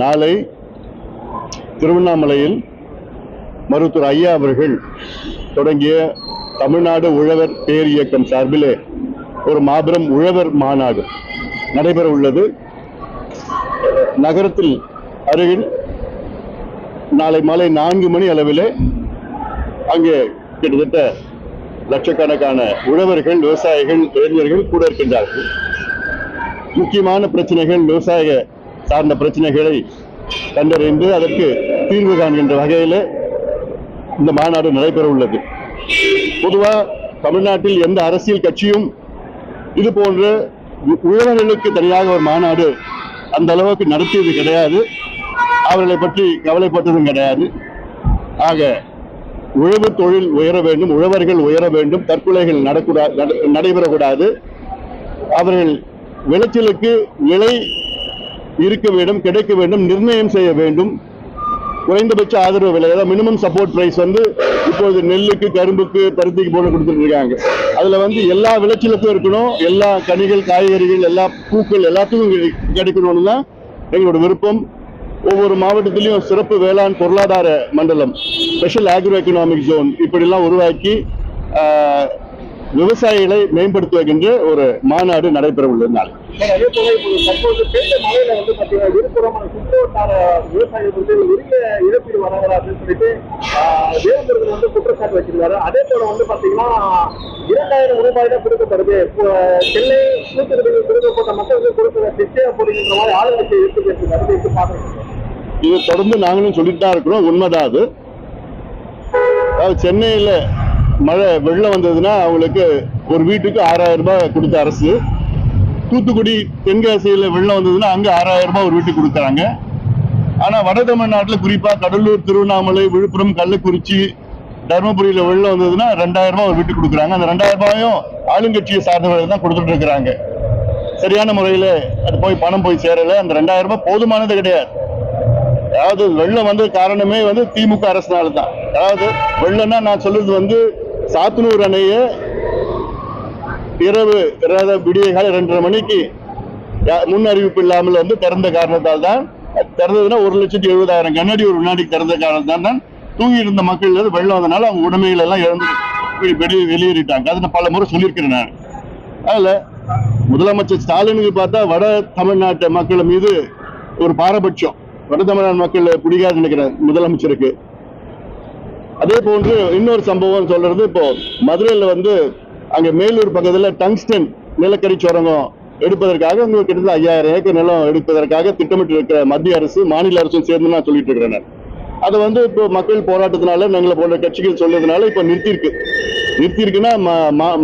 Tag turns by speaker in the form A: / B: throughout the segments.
A: நாளை திருவண்ணாமலையில் மருத்துவர் ஐயா அவர்கள் தொடங்கிய தமிழ்நாடு உழவர் பேர் இயக்கம் சார்பிலே ஒரு மாபெரும் உழவர் மாநாடு நடைபெற உள்ளது. நகரத்தில் அருகில் நாளை மாலை நான்கு மணி அளவிலே அங்கே கிட்டத்தட்ட லட்சக்கணக்கான உழவர்கள் விவசாயிகள் இளைஞர்கள் கூட இருக்கின்றார்கள். முக்கியமான பிரச்சனைகள் விவசாய சார்ந்த பிரச்சனைகளை கண்டறிந்து அதற்கு தீர்வு காண்கின்ற வகையில் இந்த மாநாடு நடைபெற உள்ளது பொதுவாக தமிழ்நாட்டில் எந்த அரசியல் கட்சியும் இது போன்ற உழவர்களுக்கு தனியாக ஒரு மாநாடு அந்த அளவுக்கு நடத்தியது கிடையாது. அவர்களை பற்றி கவலைப்பட்டதும் கிடையாது. ஆக உழவு தொழில் உயர வேண்டும் உழவர்கள் உயர வேண்டும் தற்கொலைகள் நடக்கூடா நட- நடைபெறக்கூடாது. அவர்கள் விளைச்சலுக்கு விலை இருக்க வேண்டும் கிடைக்க வேண்டும் நிர்ணயம் செய்ய வேண்டும். குறைந்தபட்ச ஆதரவு விலை அதாவது மினிமம் சப்போர்ட் ப்ரைஸ் வந்து இப்போது நெல்லுக்கு கரும்புக்கு பருத்திக்கு போட்டு கொடுத்துட்டு இருக்காங்க. அதில் வந்து எல்லா விளைச்சலுக்கும் இருக்கணும். எல்லா கனிகள் காய்கறிகள் எல்லா பூக்கள் எல்லாத்துக்கும் கிடை- கிடைக்கணும்னு தான் எங்களோட விருப்பம். ஒவ்வொரு மாவட்டத்திலையும் சிறப்பு வேளாண் பொருளாதார மண்டலம் ஸ்பெஷல் ஆக்ரோ எக்கனாமிக் ஜோன் இப்படிலாம் உருவாக்கி விவசாயிகளை மேம்படுத்துகின்ற ஒரு மாநாடு நடைபெற உள்ளது நாளை
B: அதே போல வந்து பாத்தீங்கன்னா இரண்டாயிரம் ரூபாய் தான் கொடுக்கப்படுது. சென்னை தூத்துக்குடியில் கொடுக்கப்பட்ட மக்களுக்கு கொடுக்கிற நிச்சய போடுகின்ற மாதிரி ஆளுநருக்கு எடுத்து பேசுறாரு இதை
A: தொடர்ந்து நாங்களும் சொல்லிட்டு தான் இருக்கிறோம். உண்மைதான் அது. சென்னையில் மழை வெள்ளம் வந்ததுன்னா அவங்களுக்கு ஒரு வீட்டுக்கு ஆறாயிரம் ரூபாய் கொடுத்த அரசு. தூத்துக்குடி தென்காசியில் வெள்ளம் வந்ததுன்னா அங்கே ஆறாயிரம் ரூபாய் ஒரு வீட்டுக்கு கொடுக்குறாங்க. ஆனால் வட தமிழ்நாட்டில் குறிப்பாக கடலூர் திருவண்ணாமலை விழுப்புரம் கள்ளக்குறிச்சி தருமபுரியில் வெள்ளம் வந்ததுன்னா ரெண்டாயிரம் ரூபாய் ஒரு வீட்டுக்கு கொடுக்குறாங்க. அந்த ரெண்டாயிரம் ரூபாயும் ஆளுங்கட்சியை சார்ந்தவர்கள் தான் கொடுத்துட்டு இருக்கிறாங்க. சரியான முறையில் அது போய் பணம் போய் சேரலை. அந்த ரெண்டாயிரம் ரூபாய் போதுமானது கிடையாது. அதாவது வெள்ளம் வந்த காரணமே வந்து திமுக அரசினால தான் அதாவது வெள்ளம்னா நான் சொல்றது வந்து சாத்தனூர் அணைய இரவு விடிய காலை ரெண்டரை மணிக்கு முன் அறிவிப்பு இல்லாமல் வந்து திறந்த காரணத்தால் தான் திறந்ததுன்னா ஒரு லட்சத்தி எழுபதாயிரம் கண்ணாடி ஒரு வினாடிக்கு திறந்த காரணத்தால் தான் தூங்கி இருந்த மக்கள் வந்து வெள்ளம் வந்தனால அவங்க உடமைகள் எல்லாம் இழந்து வெளியே வெளியேறிட்டாங்க. அதை நான் பல முறை சொல்லியிருக்கிறேன் நான். அதில் முதலமைச்சர் ஸ்டாலினுக்கு பார்த்தா வட தமிழ்நாட்டு மக்கள் மீது ஒரு பாரபட்சம். வட தமிழ்நாடு மக்கள் பிடிக்காது நினைக்கிறேன் முதலமைச்சருக்கு. அதே போன்று இன்னொரு சம்பவம் சொல்றது இப்போ மதுரையில் வந்து அங்க மேலூர் பக்கத்தில் டங்ஸ்டன் நிலக்கரி சுரங்கம் எடுப்பதற்காக உங்களுக்கு கிட்டத்தட்ட ஐயாயிரம் ஏக்கர் நிலம் எடுப்பதற்காக திட்டமிட்டு இருக்கிற மத்திய அரசு மாநில அரசும் சேர்ந்து நான் சொல்லிட்டு இருக்கிறேன் அதை வந்து இப்போ மக்கள் போராட்டத்தினால எங்களை போன்ற கட்சிகள் சொல்றதுனால இப்போ நிறுத்தியிருக்கு. நிறுத்தியிருக்குன்னா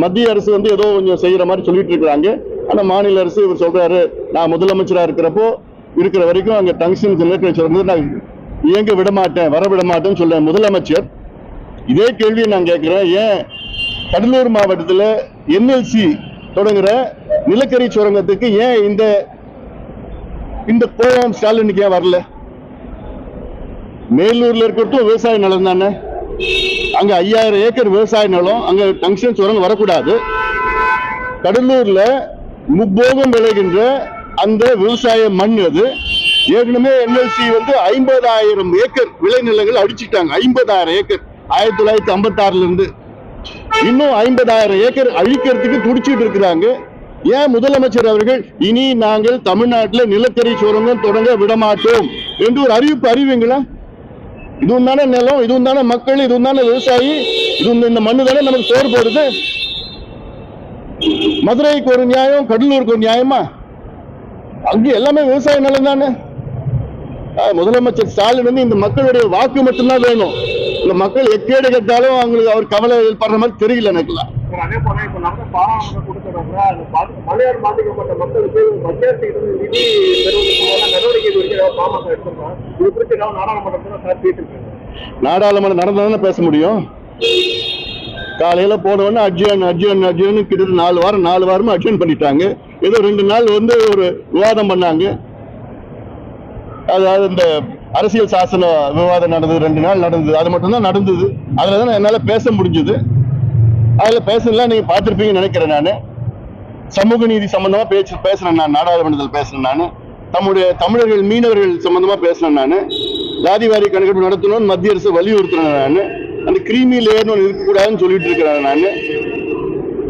A: மத்திய அரசு வந்து ஏதோ கொஞ்சம் செய்யற மாதிரி சொல்லிட்டு இருக்கிறாங்க. ஆனா மாநில அரசு இவர் சொல்றாரு நான் முதலமைச்சராக இருக்கிறப்போ இருக்கிற வரைக்கும் அங்கே டங்ஸ்டன் நிலக்கரி சுரங்கத்தை நான் இயங்க விட மாட்டேன் வர விட மாட்டேன்னு சொல்ல முதலமைச்சர் இதே கேள்வியை நான் கேட்கிறேன். ஏன் கடலூர் மாவட்டத்தில் என்எல்சி தொடங்குற நிலக்கரி சுரங்கத்துக்கு ஏன் இந்த இந்த கோவம் ஸ்டாலினுக்கு ஏன் வரல? மேலூர்ல இருக்கிறதும் விவசாய நிலம் தானே. அங்க ஐயாயிரம் ஏக்கர் விவசாய நிலம் அங்க டங்ஷன் சுரங்கம் வரக்கூடாது. கடலூர்ல முப்போகம் விளைகின்ற அந்த விவசாய மண் அது. ஏற்கனவே என்எல்சி வந்து ஐம்பதாயிரம் ஏக்கர் விளைநிலங்கள் அடிச்சுட்டாங்க ஐம்பதாயிரம் ஏக்கர். ஆயிரத்தி தொள்ளாயிரத்தி ஐம்பத்தி ஆறுல இருந்து இன்னும் ஐம்பதாயிரம் ஏக்கர் அழிக்கிறதுக்கு துடிச்சிட்டு இருக்கிறாங்க. ஏன் முதலமைச்சர் அவர்கள் இனி நாங்கள் தமிழ்நாட்டில் நிலக்கரி சுரங்கம் தொடங்க விடமாட்டோம் என்று ஒரு அறிவிப்பு அறிவிங்களா? இதுவும் தானே நிலம் இதுவும் தானே மக்கள் இதுவும் தானே விவசாயி இது இந்த மண்ணு தானே நமக்கு சோறு போடுது? மதுரைக்கு ஒரு நியாயம் கடலூருக்கு ஒரு நியாயமா? அங்கே எல்லாமே விவசாய நிலம் தானே. முதலமைச்சர் ஸ்டாலின் வந்து இந்த மக்களுடைய வாக்கு மட்டும்தான் வேணும். இந்த மக்கள் எக்கேடு கேட்டாலும் அவங்களுக்கு அவர் கவலை படுற மாதிரி தெரியல எனக்குலாம்.
B: சார், அதே போல இப்ப பாராளுமன்ற பாதிக்கப்பட்ட மக்களுக்கு நிதி நடவடிக்கை குறித்து பாமக இது குறித்து ஏதாவது நாடாளுமன்றத்தில் சார் பேசியிருக்காங்க
A: நாடாளுமன்றம் நடந்தாதானே பேச முடியும்? காலையில போனவொடனே அட்ஜன் அட்ஜன் அட்ஜன் கிட்டத்தட்ட நாலு வாரம் நாலு வாரமா அட்ஜன் பண்ணிட்டாங்க. ஏதோ ரெண்டு நாள் வந்து ஒரு விவாதம் பண்ணாங்க. அதாவது இந்த அரசியல் சாசன விவாதம் நடந்தது ரெண்டு நாள் நடந்தது. அது மட்டும்தான் நடந்தது. அதில் தான் என்னால் பேச முடிஞ்சது. அதில் பேசலாம் நீங்கள் பார்த்துருப்பீங்கன்னு நினைக்கிறேன் நான். சமூக நீதி சம்மந்தமாக பேச்சு பேசுறேன் நான் நாடாளுமன்றத்தில் பேசுகிறேன் நான். தம்முடைய தமிழர்கள் மீனவர்கள் சம்மந்தமாக பேசுகிறேன் நான். ஜாதிவாரி கணக்கெடுப்பு நடத்தணும்னு மத்திய அரசு வலியுறுத்துறேன் நான். அந்த கிரீமி லேயர்னு ஒன்று இருக்கக்கூடாதுன்னு சொல்லிட்டு இருக்கிறேன் நான்.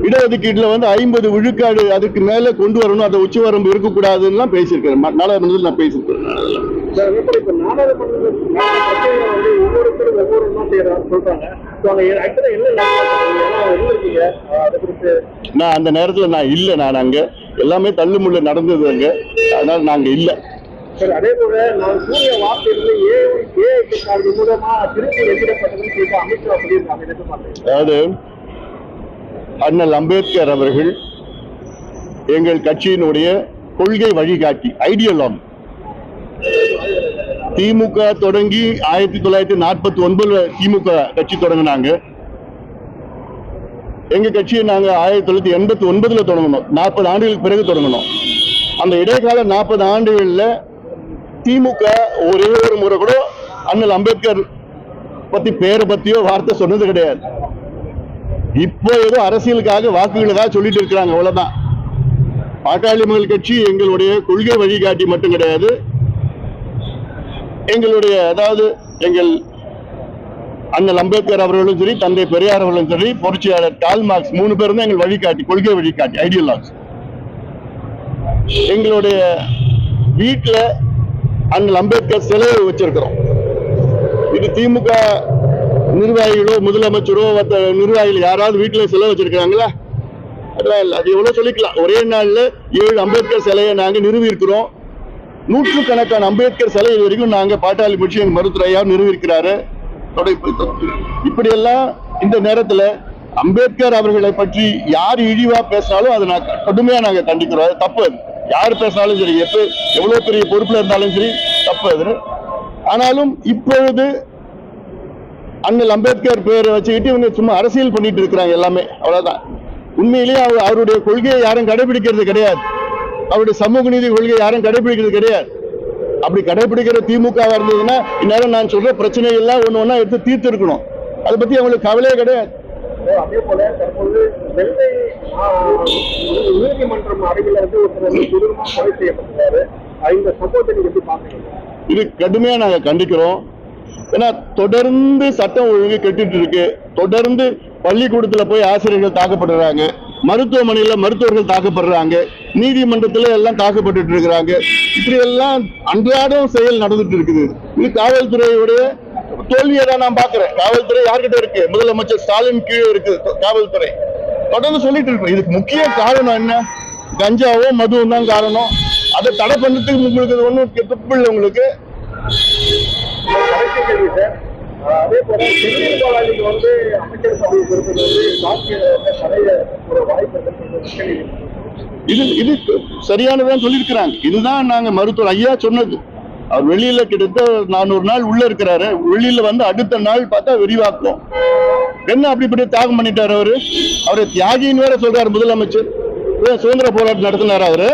A: இடஒதுக்கீட்டுல வந்து ஐம்பது விழுக்காடு அதுக்கு மேல கொண்டு வரணும் அந்த உச்சவரம்பு இருக்கக்கூடாதுன்னு பேசியிருக்கிறேன் நாடாளுமன்றத்தில் நான் பேசியிருக்கிறேன் நான் அந்த நேரத்துல நான் இல்லை நான் அங்க எல்லாமே தள்ளுமுள்ள நடந்தது அங்க அதனால நாங்க இல்லை
B: சரி அதே போல நான் கூறிய வார்த்தையிலிருந்து ஏ ஏஐக்கு காரணம் மூலமா திருப்பி எதிரப்பட்டதுன்னு அமித்ஷா சொல்லியிருக்காங்க
A: அதாவது அண்ணல் அம்பேத்கர் அவர்கள் எங்கள் கட்சியினுடைய கொள்கை வழிகாட்டி ஐடியலாம் திமுக தொடங்கி ஆயிரத்தி தொள்ளாயிரத்தி நாற்பத்தி ஒன்பதுல திமுக கட்சி தொடங்கினாங்க. எங்க கட்சியை நாங்க ஆயிரத்தி தொள்ளாயிரத்தி எண்பத்தி ஒன்பதுல தொடங்கணும் நாற்பது ஆண்டுகளுக்கு பிறகு தொடங்கணும் அந்த இடைக்கால நாற்பது ஆண்டுகள்ல திமுக ஒரே ஒரு முறை கூட அண்ணல் அம்பேத்கர் பத்தி பேரை பத்தியோ வார்த்தை சொன்னது கிடையாது. இப்போ ஏதோ அரசியலுக்காக வாக்குகளுக்காக சொல்லிட்டு இருக்கிறாங்க அவ்வளவுதான். பாட்டாளி மக்கள் கட்சி எங்களுடைய கொள்கை வழிகாட்டி மட்டும் கிடையாது. எங்களுடைய அதாவது எங்கள் அண்ணல் அம்பேத்கர் அவர்களும் சரி தந்தை பெரியார் அவர்களும் சரி புரட்சியாளர் கால் மார்க்ஸ் மூணு பேரும் தான் எங்கள் வழிகாட்டி கொள்கை வழிகாட்டி ஐடியலாக்ஸ் எங்களுடைய வீட்டில் அண்ணல் அம்பேத்கர் சிலையை வச்சிருக்கிறோம். இது திமுக நிர்வாகிகளோ முதலமைச்சரோ மற்ற நிர்வாகிகள் யாராவது வீட்டில் செலவு வச்சிருக்காங்களா அதெல்லாம் இல்லை. அது எவ்வளோ சொல்லிக்கலாம். ஒரே நாளில் ஏழு அம்பேத்கர் சிலையை நாங்கள் நிறுவியிருக்கிறோம். நூற்றுக்கணக்கான அம்பேத்கர் சிலை இது வரைக்கும் நாங்கள் பாட்டாளி முடிச்சு எங்கள் மருத்துவரையா நிறுவியிருக்கிறாரு. இப்படியெல்லாம் இந்த நேரத்தில் அம்பேத்கர் அவர்களை பற்றி யார் இழிவாக பேசினாலும் அதை நான் கடுமையாக நாங்கள் கண்டிக்கிறோம். அது தப்பு அது. யார் பேசினாலும் சரி எப்போ எவ்வளோ பெரிய பொறுப்பில் இருந்தாலும் சரி தப்பு அது. ஆனாலும் இப்பொழுது அண்ணல் அம்பேத்கர் பேரை வச்சுக்கிட்டு இவங்க சும்மா அரசியல் பண்ணிட்டு இருக்கிறாங்க எல்லாமே. அவ்வளவுதான். உண்மையிலேயே அவர் அவருடைய கொள்கையை யாரும் கடைபிடிக்கிறது கிடையாது. அவருடைய சமூக நீதி கொள்கையை யாரும் கடைபிடிக்கிறது கிடையாது. அப்படி கடைபிடிக்கிற திமுக இருந்ததுன்னா இந்நேரம் நான் சொல்ற பிரச்சனை எல்லாம் ஒண்ணு ஒண்ணா எடுத்து தீர்த்து இருக்கணும் அதை பத்தி அவங்களுக்கு கவலையே கிடையாது.
B: அதே போல தற்போது ஆஹ், நீதிமன்றம் அருகில இருந்து ஒருத்தர் கொலை செய்யப்பட்டிருக்காரு. இந்த சம்பவத்தை நீங்க எப்படி பாக்குறீங்க
A: இது கடுமையா நாங்க கண்டிக்கிறோம். ஏன்னா தொடர்ந்து சட்டம் ஒழுங்கு கெட்டுட்டு இருக்கு தொடர்ந்து பள்ளிக்கூடத்துல போய் ஆசிரியர்கள் தாக்கப்படுறாங்க. மருத்துவமனையில மருத்துவர்கள் தாக்கப்படுறாங்க. நீதிமன்றத்துல எல்லாம் தாக்கப்பட்டு இருக்கிறாங்க இப்படி எல்லாம் அன்றாடம் செயல் நடந்துட்டு இருக்குது இது காவல்துறையுடைய தோல்வியை தான் நான் பாக்குறேன் காவல்துறை யார்கிட்ட இருக்கு? முதலமைச்சர் ஸ்டாலின் கீழே இருக்கு காவல்துறை. தொடர்ந்து சொல்லிட்டு இருக்கோம். இதுக்கு முக்கிய காரணம் என்ன? கஞ்சாவோ மதுவும் தான் காரணம். அதை தடை பண்ணுறதுக்கு உங்களுக்கு ஒன்றும் தப்பு இல்லை உங்களுக்கு.
B: கடைசி கேள்வி சார் அதே போல வந்து அமைச்சர் பதவி வந்து தடைய ஒரு வாய்ப்பு
A: இது இது சரியானதான் சொல்லியிருக்கிறாங்க. இதுதான் நாங்க மருத்துவர் ஐயா சொன்னது. அவர் வெளியில கிட்டத்தட்ட நானூறு நாள் உள்ள இருக்கிறாரு. வெளியில வந்து அடுத்த நாள் பார்த்தா விரிவாக்கும். என்ன அப்படி இப்படி தியாகம் பண்ணிட்டாரு அவரு? அவரு தியாகின்னு வேற சொல்றாரு முதலமைச்சர். சுதந்திர போராட்டம் நடத்தினார் அவரு?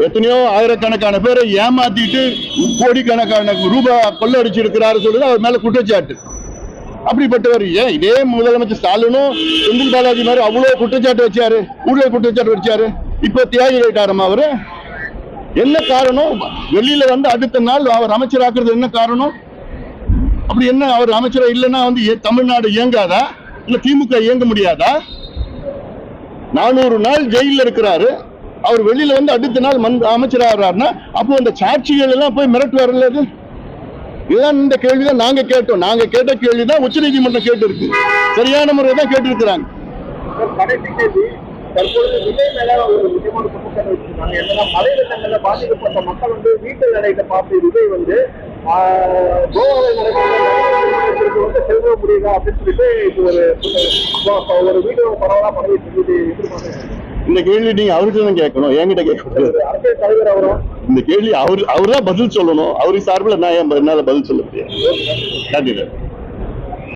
A: எத்தனையோ ஆயிரக்கணக்கான பேரை ஏமாத்திட்டு கோடிக்கணக்கான ரூபாய் கொள்ளடிச்சு இருக்கிறாரு சொல்லுது அவர் மேல குற்றச்சாட்டு. அப்படிப்பட்டவர் ஏன் இதே முதலமைச்சர் ஸ்டாலினும் செந்தில் பாலாஜி மாதிரி அவ்வளோ குற்றச்சாட்டு வச்சாரு? ஊழல் குற்றச்சாட்டு வச்சாரு? இப்போ தியாகி ஆயிட்டாரமா அவரு? என்ன காரணம்? வெளியில வந்து அடுத்த நாள் அவர் அமைச்சராக்குறது என்ன காரணம்? அப்படி என்ன அவர் அமைச்சரா இல்லைன்னா வந்து ஏ- தமிழ்நாடு இயங்காதா? இல்ல திமுக இயங்க முடியாதா? நானூறு நாள் ஜெயில இருக்கிறாரு. அவர் வெளியில வந்து அடுத்த நாள் மண் அமைச்சராகிறாருன்னா அப்போ அந்த சாட்சிகள் எல்லாம் போய் மிரட்டுவார்ல அது இதுதான் இந்த கேள்வி தான் நாங்க கேட்டோம். நாங்க கேட்ட கேள்விதான் உச்ச நீதிமன்றம் கேட்டு இருக்கு சரியான முறை தான் கேட்டு இருக்கிறாங்க
B: சார், தற்பொழுது விஜய் மேல ஒரு முக்கியமான குற்றச்சாட்டு வச்சிருக்காங்க. என்னன்னா மழை வெள்ளங்கள்ல பாதிக்கப்பட்ட மக்கள் வந்து வீட்டில் நடைத்த பார்த்து விஜய் வந்து ஆஹ், கோவாவில் நடக்கிற வந்து செல்வ முடியுதா அப்படின்னு சொல்லிட்டு இது ஒரு ஒரு- ஒரு வீடியோ பரவலா பரவிட்டு இருக்குது. எப்படி
A: இந்த கேள்வி நீங்க அவர்கிட்ட தான் கேட்கணும் என்கிட்ட
B: கேட்கக்கூடாது.
A: இந்த கேள்வி அவர் அவர் தான் பதில் சொல்லணும். அவருக்கு சார்பில் நான் ஏன் என்னால பதில் சொல்ல முடியாது? நன்றி